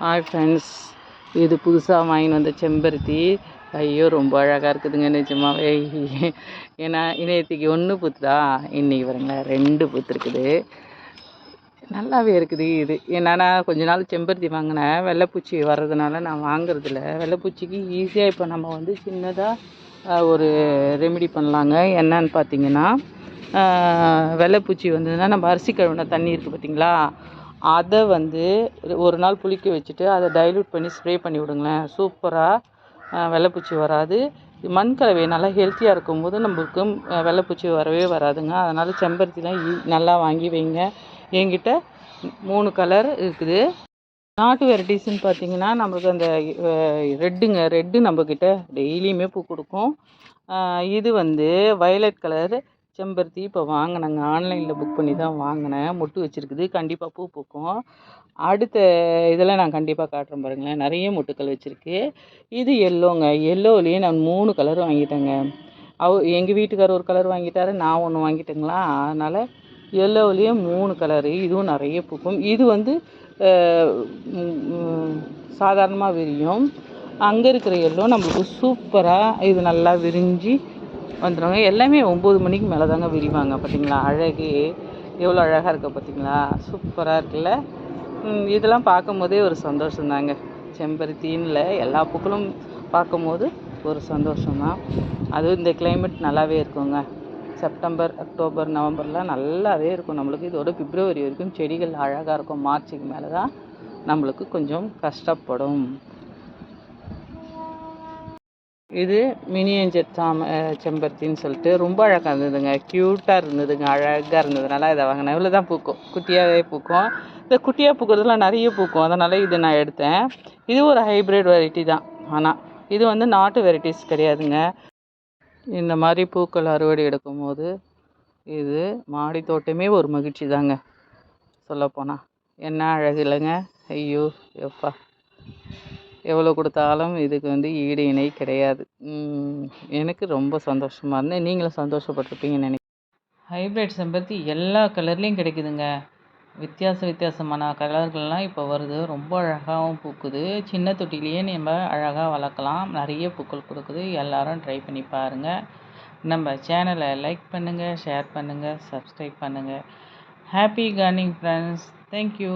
Hi friends இது புதுசாக வாங்கின்னு வந்த செம்பருத்தி. ஐயோ ரொம்ப அழகாக இருக்குதுங்க நிஜமாவே. ஏன்னா இணையத்துக்கு ஒன்று பூத்துதா? இன்றைக்கி பாருங்களேன் ரெண்டு பூத்துருக்குது. நல்லாவே இருக்குது இது. என்னன்னா கொஞ்ச நாள் செம்பருத்தி வாங்கினேன். வெள்ளைப்பூச்சி வர்றதுனால நான் வாங்குறதில்ல. வெள்ளைப்பூச்சிக்கு ஈஸியாக இப்போ நம்ம வந்து சின்னதாக ஒரு ரெமெடி பண்ணலாங்க. என்னன்னு பார்த்தீங்கன்னா வெள்ளைப்பூச்சி வந்ததுன்னா நம்ம அரிசி கழுவின தண்ணி இருக்குது பார்த்தீங்களா அதை வந்து ஒரு நாள் புளிக்க வச்சுட்டு அதை டைல்யூட் பண்ணி ஸ்ப்ரே பண்ணி விடுங்களேன். சூப்பராக வெள்ளைப்பூச்சி வராது. மண் கலவை நல்லா ஹெல்த்தியாக இருக்கும்போது நம்மளுக்கு வெள்ளைப்பூச்சி வரவே வராதுங்க. அதனால் செம்பருத்திலாம் நல்லா வாங்கி வைங்க. என்கிட்ட மூணு கலர் இருக்குது. நாட்டு வெரைட்டிஸ்ன்னு பார்த்தீங்கன்னா நம்மளுக்கு அந்த ரெட்டுங்க. ரெட்டு நம்மக்கிட்ட டெய்லியுமே பூ கொடுக்கும். இது வந்து வயலட் கலர் செம்பருத்தி இப்போ வாங்கினேங்க. ஆன்லைனில் புக் பண்ணி தான் வாங்கினேன். மொட்டு வச்சுருக்குது. கண்டிப்பாக பூ பூக்கும். அடுத்த இதில் நான் கண்டிப்பாக காட்டுறேன் பாருங்களேன். நிறைய மொட்டுக்கள் வச்சுருக்கு. இது எல்லோங்க எல்லோலேயே நான் மூணு கலர் வாங்கிட்டேங்க. அவ எங்கள் வீட்டுக்கார் ஒரு கலர் வாங்கிட்டாரு. நான் ஒன்று வாங்கிட்டேங்களா? அதனால் எல்லோலேயே மூணு கலரு இதுவும் நிறைய பூக்கும். இது வந்து சாதாரணமாக விரியும். அங்கே இருக்கிற எல்லோ நம்மளுக்கு சூப்பராக இது நல்லா விரிஞ்சு வந்துடுவாங்க எல்லாமே ஒம்பது மணிக்கு மேலே தாங்க விரிவாங்க பார்த்தீங்களா அழகு எவ்வளோ அழகாக இருக்குது பார்த்தீங்களா சூப்பராக இருக்குல்ல? இதெல்லாம் பார்க்கும்போதே ஒரு சந்தோஷம் தாங்க செம்பருத்தின்ல எல்லா பூக்களும் பார்க்கும்போது ஒரு சந்தோஷம்தான். அதுவும் இந்த கிளைமேட் நல்லாவே இருக்குங்க. செப்டம்பர் அக்டோபர் நவம்பர்லாம் நல்லாவே இருக்கும் நம்மளுக்கு. இதோட பிப்ரவரி வரைக்கும் செடிகள் அழகாக இருக்கும். மார்ச்சுக்கு மேலே தான் நம்மளுக்கு கொஞ்சம் கஷ்டப்படும். இது மினியஞ்சர் சாம செம்பருத்தின்னு சொல்லிட்டு ரொம்ப அழகாக இருந்ததுங்க. க்யூட்டாக இருந்ததுங்க அழகாக இருந்ததுனால இதை வாங்கினேன். இவ்வளோ தான் பூக்கும். குட்டியாகவே பூக்கும். இந்த குட்டியாக பூக்கிறதுலாம் நிறைய பூக்கும். அதனால் இது நான் எடுத்தேன். இது ஒரு ஹைப்ரிட் வெரைட்டி தான். ஆனால் இது வந்து நாட்டு வெரைட்டிஸ் கிடையாதுங்க. இந்த மாதிரி பூக்கள் அறுவடை எடுக்கும் போது இது மாடி தோட்டமே ஒரு மகிழ்ச்சி தாங்க. சொல்லப்போனால் என்ன அழகு இல்லைங்க? ஐயோ எப்பா. எவ்வளோ கொடுத்தாலும் இதுக்கு வந்து ஈடு இணை கிடையாது. எனக்கு ரொம்ப சந்தோஷமாக இருந்தேன் நீங்களும் சந்தோஷப்பட்டிருப்பீங்கன்னு நினைக்கிறேன். ஹைப்ரிட் செம்பருத்தி எல்லா கலர்லேயும் கிடைக்குதுங்க. வித்தியாச வித்தியாசமான கலர்கள்லாம் இப்போ வருது. ரொம்ப அழகாகவும் பூக்குது. சின்ன தொட்டிலேயே நம்ம அழகாக வளர்க்கலாம். நிறைய பூக்கள் கொடுக்குது. எல்லோரும் ட்ரை பண்ணி பாருங்கள் நம்ம சேனலை லைக் பண்ணுங்கள் ஷேர் பண்ணுங்கள் சப்ஸ்கிரைப் பண்ணுங்கள் ஹாப்பி கார்னிங் ஃப்ரெண்ட்ஸ் தேங்க்யூ